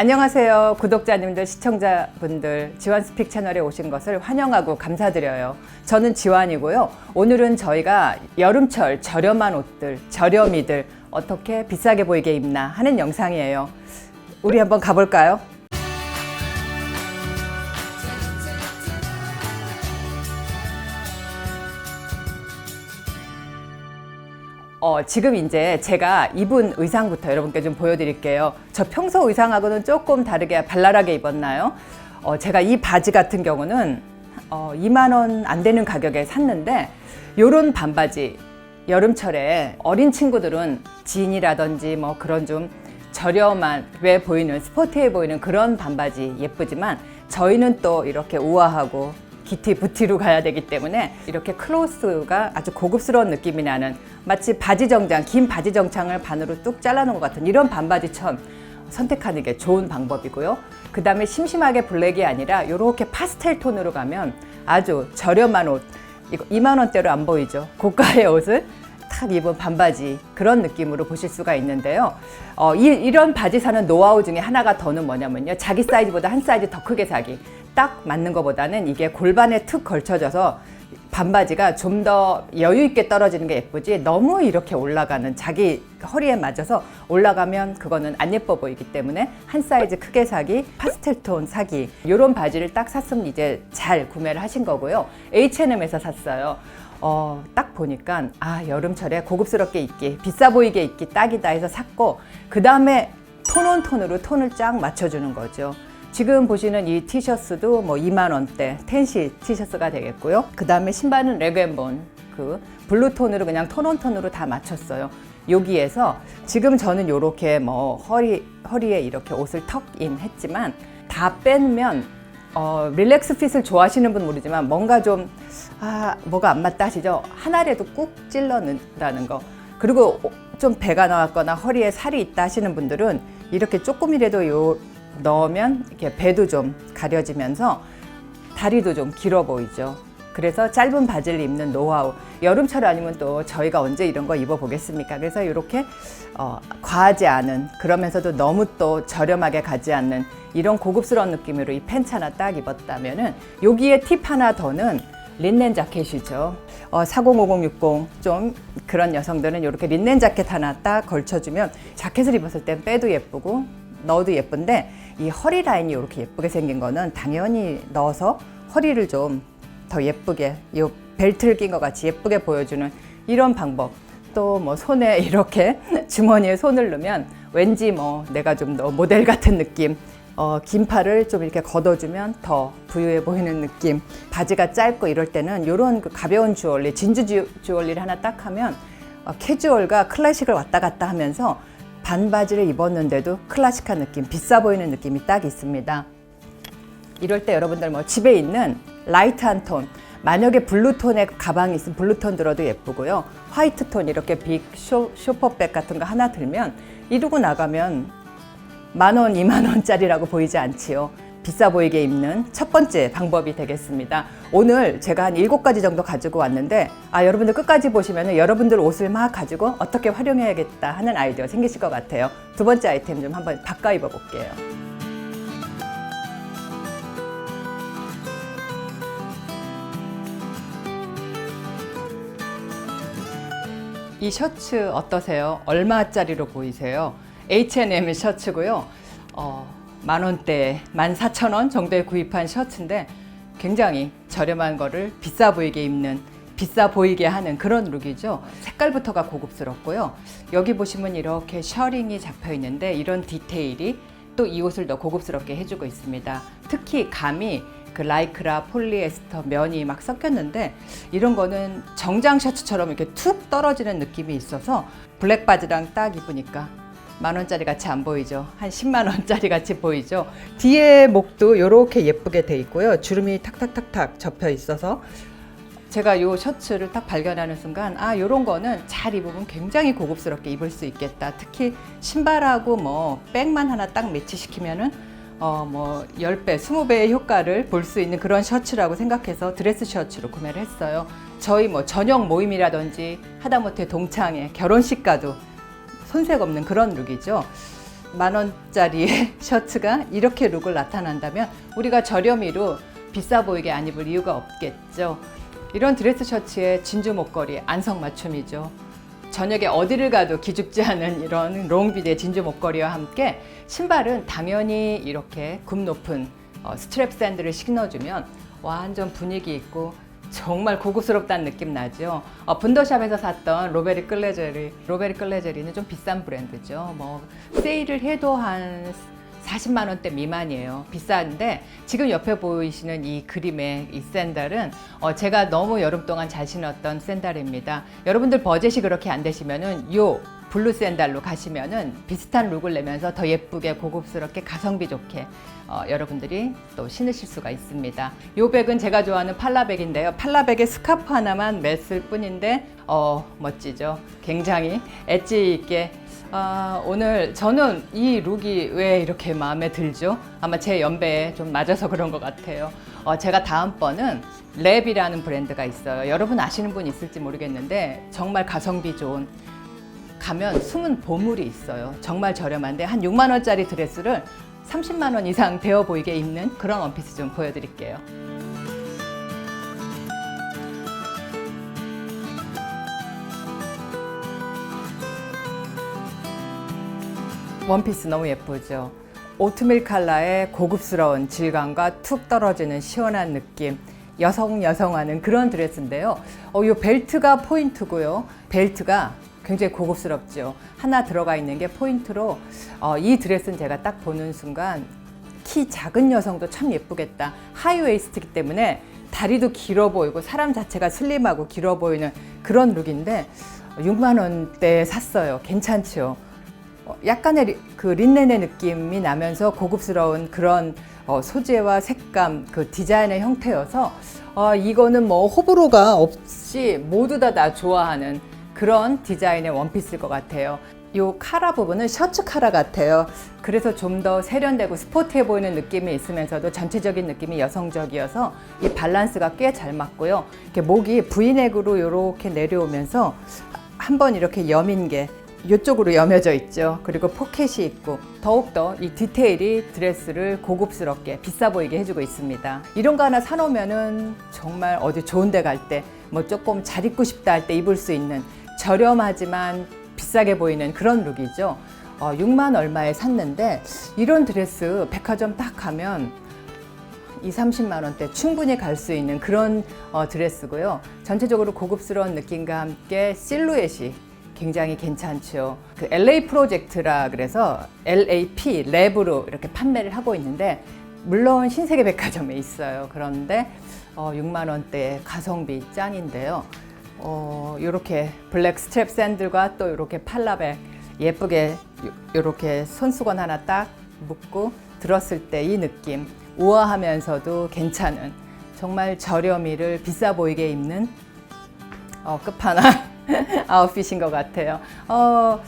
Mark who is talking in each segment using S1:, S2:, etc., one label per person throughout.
S1: 안녕하세요. 구독자님들, 시청자분들, 지환 스픽 채널에 오신 것을 환영하고 감사드려요. 저는 지환이고요. 오늘은 저희가 여름철 저렴한 옷들, 저렴이들 어떻게 비싸게 보이게 입나 하는 영상이에요. 우리 한번 가볼까요? 어, 지금 이제 제가 입은 의상부터 여러분께 좀 보여드릴게요. 저 평소 의상하고는 조금 다르게 발랄하게 입었나요? 어, 제가 이 바지 같은 경우는 어, 2만 원 안 되는 가격에 샀는데 요런 반바지 여름철에 어린 친구들은 진이라든지 뭐 그런 좀 저렴한 왜 보이는 스포티해 보이는 그런 반바지 예쁘지만 저희는 또 이렇게 우아하고 기티 부티로 가야 되기 때문에 이렇게 클로스가 아주 고급스러운 느낌이 나는 마치 바지 정장 긴 바지 정장을 반으로 뚝 잘라놓은 것 같은 이런 반바지천 선택하는 게 좋은 방법이고요. 그 다음에 심심하게 블랙이 아니라 이렇게 파스텔 톤으로 가면 아주 저렴한 옷 이거 2만 원대로 안 보이죠. 고가의 옷을 탁 입은 반바지 그런 느낌으로 보실 수가 있는데요. 어, 이, 이런 바지 사는 노하우 중에 하나가 더는 뭐냐면요. 자기 사이즈보다 한 사이즈 더 크게 사기. 딱 맞는 것보다는 이게 골반에 툭 걸쳐져서 반바지가 좀 더 여유 있게 떨어지는 게 예쁘지 너무 이렇게 올라가는 자기 허리에 맞아서 올라가면 그거는 안 예뻐 보이기 때문에 한 사이즈 크게 사기 파스텔 톤 사기 이런 바지를 딱 샀으면 이제 잘 구매를 하신 거고요 H&M에서 샀어요 어, 딱 보니까 아 여름철에 고급스럽게 입기 비싸 보이게 입기 딱이다 해서 샀고 그 다음에 톤 온 톤으로 톤을 쫙 맞춰주는 거죠 지금 보시는 이 티셔츠도 뭐 2만 원대 텐시 티셔츠가 되겠고요. 그 다음에 신발은 레그앤본 그 블루톤으로 그냥 톤 온 톤으로 다 맞췄어요. 여기에서 지금 저는 이렇게 뭐 허리 허리에 이렇게 옷을 턱인 했지만 다 빼면 어, 릴렉스 핏을 좋아하시는 분 모르지만 뭔가 좀 아, 뭐가 안 맞다 하시죠? 하나라도 꾹 찔러는다는 거. 그리고 좀 배가 나왔거나 허리에 살이 있다 하시는 분들은 이렇게 조금이라도 요 넣으면 이렇게 배도 좀 가려지면서 다리도 좀 길어 보이죠. 그래서 짧은 바지를 입는 노하우. 여름철 아니면 또 저희가 언제 이런 거 입어보겠습니까? 그래서 이렇게 어, 과하지 않은 그러면서도 너무 또 저렴하게 가지 않는 이런 고급스러운 느낌으로 이 팬츠 하나 딱 입었다면은 여기에 팁 하나 더는 린넨 자켓이죠. 어, 405060 좀 그런 여성들은 이렇게 린넨 자켓 하나 딱 걸쳐주면 자켓을 입었을 땐 빼도 예쁘고 넣어도 예쁜데 이 허리 라인이 이렇게 예쁘게 생긴 거는 당연히 넣어서 허리를 좀 더 예쁘게 이 벨트를 낀 것 같이 예쁘게 보여주는 이런 방법 또 뭐 손에 이렇게 주머니에 손을 넣으면 왠지 뭐 내가 좀 더 모델 같은 느낌 어, 긴 팔을 좀 이렇게 걷어주면 더 부유해 보이는 느낌 바지가 짧고 이럴 때는 이런 그 가벼운 주얼리 진주 주, 주얼리를 하나 딱 하면 어, 캐주얼과 클래식을 왔다 갔다 하면서 반바지를 입었는데도 클래식한 느낌, 비싸 보이는 느낌이 딱 있습니다. 이럴 때 여러분들 뭐 집에 있는 라이트한 톤, 만약에 블루톤의 가방이 있으면 블루톤 들어도 예쁘고요. 화이트 톤 이렇게 빅 쇼, 쇼퍼백 같은 거 하나 들면 이러고 나가면 만 원, 이만 원짜리라고 보이지 않지요. 비싸 보이게 입는 첫 번째 방법이 되겠습니다. 오늘 제가 한 일곱 가지 정도 가지고 왔는데, 아, 여러분들 끝까지 보시면 여러분들 옷을 막 가지고 어떻게 활용해야겠다 하는 아이디어 생기실 것 같아요. 두 번째 아이템 좀 한번 바꿔 입어 볼게요. 이 셔츠 어떠세요? 얼마짜리로 보이세요? H&M 셔츠고요. 어, 만 원대, 만 사천 원 정도에 구입한 셔츠인데 굉장히 저렴한 거를 비싸 보이게 입는 비싸 보이게 하는 그런 룩이죠. 색깔부터가 고급스럽고요. 여기 보시면 이렇게 셔링이 잡혀 있는데 이런 디테일이 또 이 옷을 더 고급스럽게 해주고 있습니다. 특히 감이 그 라이크라 폴리에스터 면이 막 섞였는데 이런 거는 정장 셔츠처럼 이렇게 툭 떨어지는 느낌이 있어서 블랙 바지랑 딱 입으니까 만 원짜리 같이 안 보이죠. 한 10만 원짜리 같이 보이죠. 뒤에 목도 이렇게 예쁘게 돼 있고요. 주름이 탁탁탁탁 접혀 있어서 제가 이 셔츠를 딱 발견하는 순간 아 이런 거는 잘 입으면 굉장히 고급스럽게 입을 수 있겠다. 특히 신발하고 뭐 백만 하나 딱 매치시키면은 어 뭐 10배, 20배의 효과를 볼 수 있는 그런 셔츠라고 생각해서 드레스 셔츠로 구매를 했어요. 저희 뭐 저녁 모임이라든지 하다못해 동창회, 결혼식 가도 손색 없는 그런 룩이죠. 만 원짜리 셔츠가 이렇게 룩을 나타난다면 우리가 저렴이로 비싸 보이게 안 입을 이유가 없겠죠. 이런 드레스 셔츠에 진주 목걸이 안성맞춤이죠. 저녁에 어디를 가도 기죽지 않은 이런 롱비드의 진주 목걸이와 함께 신발은 당연히 이렇게 굽 높은 어, 스트랩 샌들을 신어주면 완전 분위기 있고 정말 고급스럽다는 느낌 나죠. 어, 분더샵에서 샀던 로베리 클레제리, 로베리 클레제리는 좀 비싼 브랜드죠. 뭐 세일을 해도 한 40만 원대 미만이에요. 비싼데 지금 옆에 보이시는 이 그림의 이 샌들은 어, 제가 너무 여름 동안 잘 신었던 샌들입니다. 여러분들 버젯이 그렇게 안 되시면은 요 블루 샌들로 가시면은 비슷한 룩을 내면서 더 예쁘게 고급스럽게 가성비 좋게 어, 여러분들이 또 신으실 수가 있습니다. 요 백은 제가 좋아하는 팔라백인데요. 팔라백에 스카프 하나만 맸을 뿐인데 어, 멋지죠. 굉장히 엣지 있게 아, 오늘 저는 이 룩이 왜 이렇게 마음에 들죠? 아마 제 연배에 좀 맞아서 그런 것 같아요. 어, 제가 다음번은 랩이라는 브랜드가 있어요. 여러분 아시는 분 있을지 모르겠는데 정말 가성비 좋은 가면 숨은 보물이 있어요. 정말 저렴한데 한 6만 원짜리 드레스를 30만 원 이상 되어 보이게 입는 그런 원피스 좀 보여드릴게요. 원피스 너무 예쁘죠. 오트밀 컬러의 고급스러운 질감과 툭 떨어지는 시원한 느낌. 여성 여성하는 그런 드레스인데요. 어, 이 벨트가 포인트고요. 벨트가 굉장히 고급스럽죠. 하나 들어가 있는 게 포인트로 어, 이 드레스는 제가 딱 보는 순간 키 작은 여성도 참 예쁘겠다. 하이웨이스트이기 때문에 다리도 길어 보이고 사람 자체가 슬림하고 길어 보이는 그런 룩인데 6만 원대에 샀어요. 괜찮죠? 어, 약간의 리- 그 린넨의 느낌이 나면서 고급스러운 그런 어, 소재와 색감, 그 디자인의 형태여서 어, 이거는 뭐 호불호가 없이 모두 다 다 좋아하는 그런 디자인의 원피스일 것 같아요. 요 카라 부분은 셔츠 카라 같아요. 그래서 좀 더 세련되고 스포티해 보이는 느낌이 있으면서도 전체적인 느낌이 여성적이어서 이 밸런스가 꽤 잘 맞고요. 이렇게 목이 V넥으로 이렇게 내려오면서 한번 이렇게 여민 게 이쪽으로 여며져 있죠. 그리고 포켓이 있고 더욱더 이 디테일이 드레스를 고급스럽게 비싸 보이게 해주고 있습니다. 이런 거 하나 사놓으면은 정말 어디 좋은 데 갈 때 뭐 조금 잘 입고 싶다 할 때 입을 수 있는 저렴하지만 비싸게 보이는 그런 룩이죠. 어, 6만 얼마에 샀는데 이런 드레스 백화점 딱 가면 2, 30만 원대 충분히 갈 수 있는 그런 어, 드레스고요. 전체적으로 고급스러운 느낌과 함께 실루엣이 굉장히 괜찮죠. 그 LA 프로젝트라 그래서 LAP 랩으로 이렇게 판매를 하고 있는데 물론 신세계 백화점에 있어요. 그런데 어, 6만 원대 가성비 짱인데요. 어, 이렇게 블랙 스트랩 샌들과 또 이렇게 팔라백 예쁘게 이렇게 손수건 하나 딱 묶고 들었을 때 이 느낌 우아하면서도 괜찮은 정말 저렴이를 비싸 보이게 입는 어, 끝판왕 아웃핏인 것 같아요. 어,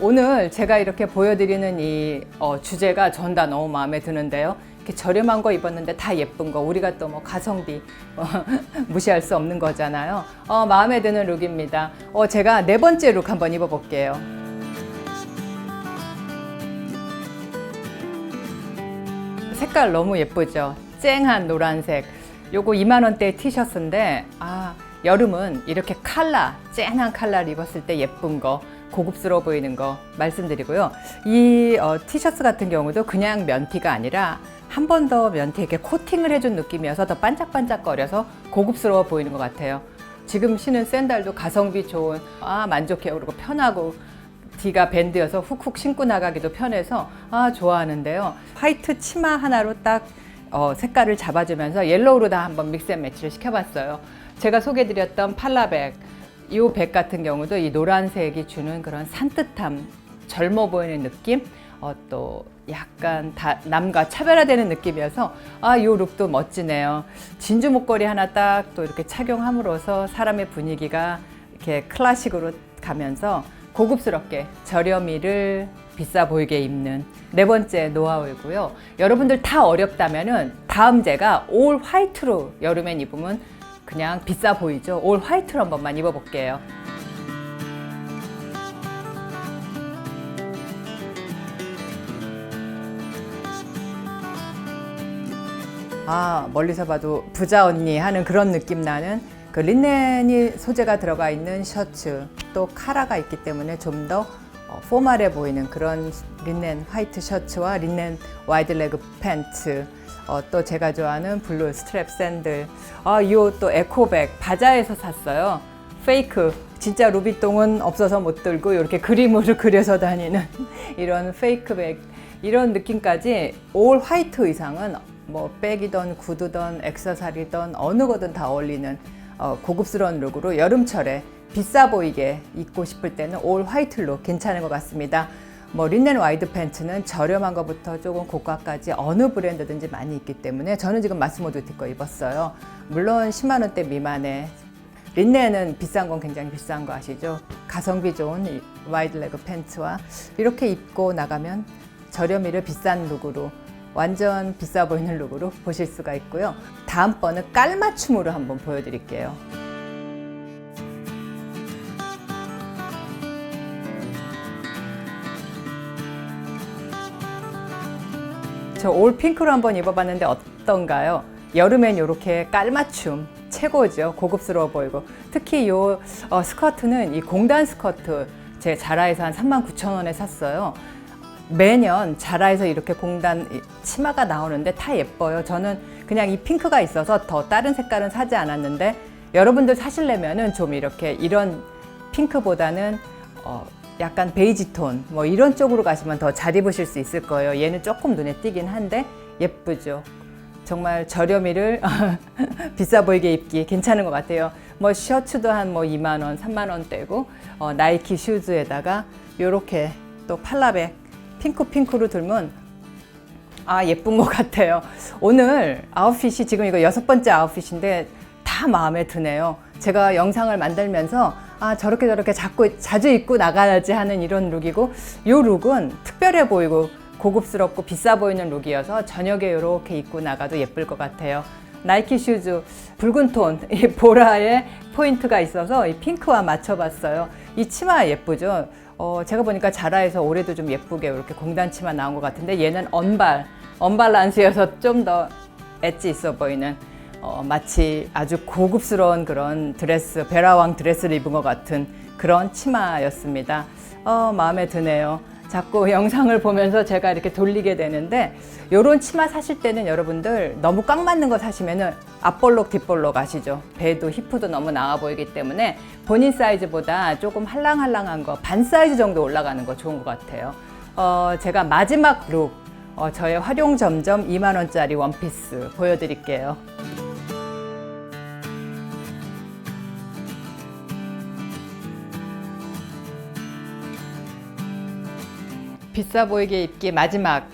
S1: 오늘 제가 이렇게 보여드리는 이 어, 주제가 전 다 너무 마음에 드는데요. 이렇게 저렴한 거 입었는데 다 예쁜 거 우리가 또 뭐 가성비 어, 무시할 수 없는 거잖아요. 어, 마음에 드는 룩입니다. 어, 제가 네 번째 룩 한번 입어볼게요. 색깔 너무 예쁘죠? 쨍한 노란색. 요거 2만 원대 티셔츠인데 아 여름은 이렇게 칼라 쨍한 칼라를 입었을 때 예쁜 거 고급스러워 보이는 거 말씀드리고요. 이 어, 티셔츠 같은 경우도 그냥 면티가 아니라 한 번 더 면티에게 코팅을 해준 느낌이어서 더 반짝반짝거려서 고급스러워 보이는 것 같아요. 지금 신은 샌들도 가성비 좋은 아 만족해요 그리고 편하고 D가 밴드여서 훅훅 신고 나가기도 편해서 아 좋아하는데요. 화이트 치마 하나로 딱 어, 색깔을 잡아주면서 옐로우로 다 한번 믹스 앤 매치를 시켜봤어요. 제가 소개드렸던 팔라백 이 백 같은 경우도 이 노란색이 주는 그런 산뜻함, 젊어 보이는 느낌, 어, 또 약간 다, 남과 차별화되는 느낌이어서 아, 이 룩도 멋지네요. 진주 목걸이 하나 딱 또 이렇게 착용함으로써 사람의 분위기가 이렇게 클래식으로 가면서 고급스럽게 저렴이를 비싸 보이게 입는 네 번째 노하우이고요. 여러분들 다 어렵다면은 다음 제가 올 화이트로 여름엔 입으면 그냥 비싸 보이죠? 올 화이트로 한 번만 입어볼게요. 아 멀리서 봐도 부자 언니 하는 그런 느낌 나는 그 린넨이 소재가 들어가 있는 셔츠 또 카라가 있기 때문에 좀더 어, 포멀해 보이는 그런 린넨 화이트 셔츠와 린넨 와이드레그 팬츠 어, 또 제가 좋아하는 블루 스트랩 샌들. 아, 요또 에코백 바자에서 샀어요. 페이크. 진짜 루비똥은 없어서 못 들고 이렇게 그림으로 그려서 다니는 이런 페이크백. 이런 느낌까지 올 화이트 의상은 뭐 백이던 구두던 액세서리던 어느 거든 다 어울리는 어, 고급스러운 룩으로 여름철에 비싸 보이게 입고 싶을 때는 올 화이트 룩 괜찮은 것 같습니다. 뭐 린넨 와이드 팬츠는 저렴한 것부터 조금 고가까지 어느 브랜드든지 많이 있기 때문에 저는 지금 마스모 두티 거 입었어요. 물론 10만 원대 미만에 린넨은 비싼 건 굉장히 비싼 거 아시죠? 가성비 좋은 이 와이드 레그 팬츠와 이렇게 입고 나가면 저렴이를 비싼 룩으로 완전 비싸 보이는 룩으로 보실 수가 있고요. 다음번은 깔맞춤으로 한번 보여드릴게요. 저 올 핑크로 한번 입어봤는데 어떤가요? 여름엔 이렇게 깔맞춤 최고죠. 고급스러워 보이고 특히 요 어, 스커트는 이 공단 스커트 제 자라에서 한 39,000원에 샀어요. 매년 자라에서 이렇게 공단 이 치마가 나오는데 다 예뻐요. 저는 그냥 이 핑크가 있어서 더 다른 색깔은 사지 않았는데 여러분들 사실려면은 좀 이렇게 이런 핑크보다는 어 약간 베이지 톤 뭐 이런 쪽으로 가시면 더 잘 입으실 수 있을 거예요. 얘는 조금 눈에 띄긴 한데 예쁘죠. 정말 저렴이를 비싸 보이게 입기 괜찮은 것 같아요. 뭐 셔츠도 한 뭐 2만 원, 3만 원대고 어, 나이키 슈즈에다가 요렇게 또 팔라백 핑크 핑크로 들면 아 예쁜 것 같아요. 오늘 아웃핏이 지금 이거 여섯 번째 아웃핏인데 다 마음에 드네요. 제가 영상을 만들면서 아 저렇게 저렇게 자꾸 자주 입고 나가야지 하는 이런 룩이고 요 룩은 특별해 보이고 고급스럽고 비싸 보이는 룩이어서 저녁에 이렇게 입고 나가도 예쁠 것 같아요. 나이키 슈즈 붉은 톤, 이 보라에 포인트가 있어서 이 핑크와 맞춰봤어요. 이 치마 예쁘죠? 어, 제가 보니까 자라에서 올해도 좀 예쁘게 이렇게 공단 치마 나온 것 같은데 얘는 언발, 언발 란스여서 좀 더 엣지 있어 보이는 어, 마치 아주 고급스러운 그런 드레스, 베라왕 드레스를 입은 것 같은 그런 치마였습니다. 어, 마음에 드네요. 자꾸 영상을 보면서 제가 이렇게 돌리게 되는데 요런 치마 사실 때는 여러분들 너무 꽉 맞는 거 사시면은 앞볼록 뒷볼록 아시죠? 배도 히프도 너무 나와 보이기 때문에 본인 사이즈보다 조금 할랑할랑한 거 반 사이즈 정도 올라가는 거 좋은 것 같아요. 어, 제가 마지막 룩 어, 저의 활용 점점 2만 원짜리 원피스 보여드릴게요. 비싸 보이게 입기 마지막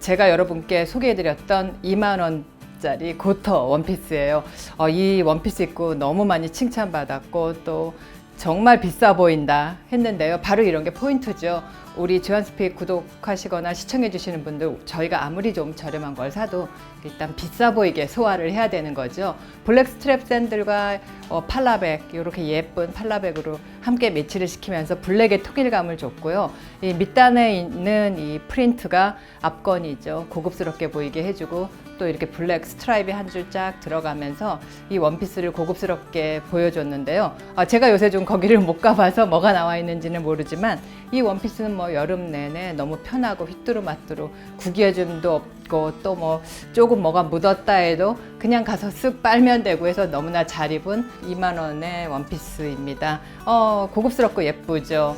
S1: 제가 여러분께 소개해드렸던 2만 원 짜리 고터 원피스예요. 어, 이 원피스 입고 너무 많이 칭찬받았고 또 정말 비싸 보인다 했는데요. 바로 이런 게 포인트죠. 우리 주한스픽 구독하시거나 시청해 주시는 분들 저희가 아무리 좀 저렴한 걸 사도 일단 비싸 보이게 소화를 해야 되는 거죠. 블랙 스트랩 샌들과 어, 팔라백 이렇게 예쁜 팔라백으로 함께 매치를 시키면서 블랙의 통일감을 줬고요. 이 밑단에 있는 이 프린트가 앞건이죠. 고급스럽게 보이게 해주고 또 이렇게 블랙 스트라이브 한줄 쫙 들어가면서 이 원피스를 고급스럽게 보여줬는데요. 아, 제가 요새 좀 거기를 못 가봐서 뭐가 나와 있는지는 모르지만 이 원피스는 뭐 여름 내내 너무 편하고 휘뚜루마뚜루 구겨짐도 없고 또 뭐 조금 뭐가 묻었다 해도 그냥 가서 쓱 빨면 되고 해서 너무나 잘 입은 2만 원의 원피스입니다. 어, 고급스럽고 예쁘죠.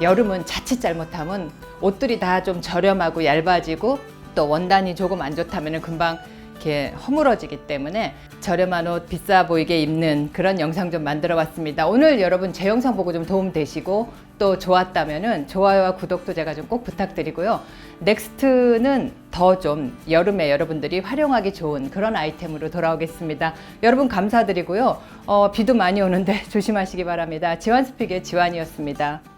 S1: 여름은 자칫 잘못하면 옷들이 다 좀 저렴하고 얇아지고 또 원단이 조금 안 좋다면 금방 이렇게 허물어지기 때문에 저렴한 옷 비싸 보이게 입는 그런 영상 좀 만들어 봤습니다. 오늘 여러분 제 영상 보고 좀 도움 되시고 또 좋았다면은 좋아요와 구독도 제가 좀 꼭 부탁드리고요. 넥스트는 더 좀 여름에 여러분들이 활용하기 좋은 그런 아이템으로 돌아오겠습니다. 여러분 감사드리고요. 어, 비도 많이 오는데 조심하시기 바랍니다. 지완 스픽의 지완이었습니다.